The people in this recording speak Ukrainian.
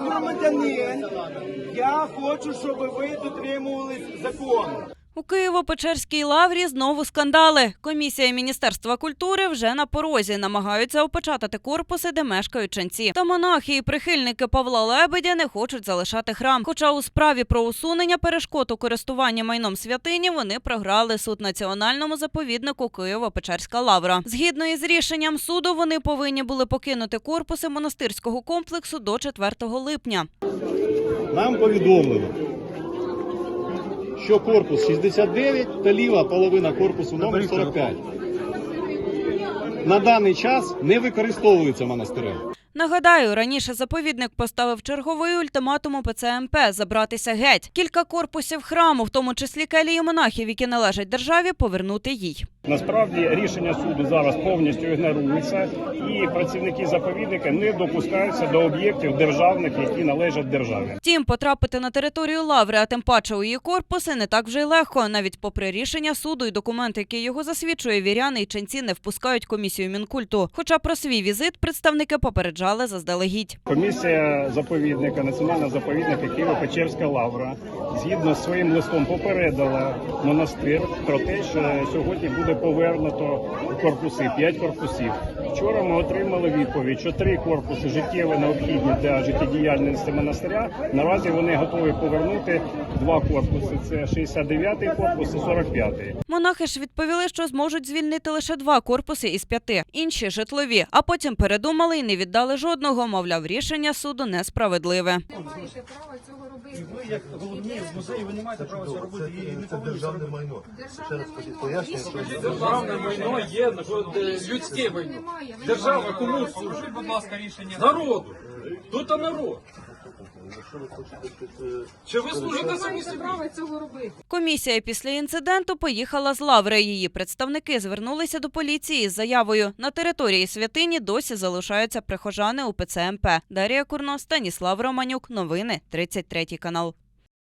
громадянин, я хочу, щоб ви дотримувались закону. У Києво-Печерській лаврі знову скандали. Комісія Міністерства культури вже на порозі намагаються опечатати корпуси, де мешкають ченці. Та монахи і прихильники Павла Лебедя не хочуть залишати храм. Хоча у справі про усунення перешкод у користуванні майном святині вони програли суд національному заповіднику Києво-Печерська лавра. Згідно із рішенням суду, вони повинні були покинути корпуси монастирського комплексу до 4 липня. Нам повідомлено, що корпус 69 та ліва половина корпусу номер 45 на даний час не використовуються монастирем. Нагадаю, раніше заповідник поставив черговий ультиматум у ПЦМП забратися геть. Кілька корпусів храму, в тому числі келії монахів, які належать державі, повернути їй. Насправді рішення суду зараз повністю ігнорується, і працівники заповідника не допускаються до об'єктів державних, які належать державі. Втім, потрапити на територію лаври, а тим паче у її корпуси, не так вже й легко. Навіть попри рішення суду і документ, який його засвідчує, віряни і ченці не впускають комісію мінкульту. Хоча про свій візит представники попереджали заздалегідь. Комісія заповідника, національного заповідника Києво-Печерська лавра, згідно з своїм листом, попередила монастир про те, що сьогодні буде повернуто корпуси, п'ять корпусів. Вчора ми отримали відповідь, що три корпуси життєво необхідні для життєдіяльності монастиря. Наразі вони готові повернути два корпуси: це 69-й корпус і 45-й. Монахи ж відповіли, що зможуть звільнити лише два корпуси із п'яти, інші житлові. А потім передумали і не віддали жодного. Мовляв, рішення суду несправедливе. не маєте права цього робити. Ви як головні з музею, ви не маєте права цього робити і Це державне майно. Ще Державне раз майно. що Державне майно є е, людське майно. Держава кому служить, будь ласка, рішення? Народу. Тут народ. Чи ви служите самі собі? цього робити. Комісія після інциденту поїхала з лаври. Її представники звернулися до поліції з заявою. На території святині досі залишаються прихожани УПЦ МП. Дарія Курно, Станіслав Романюк. Новини 33 канал.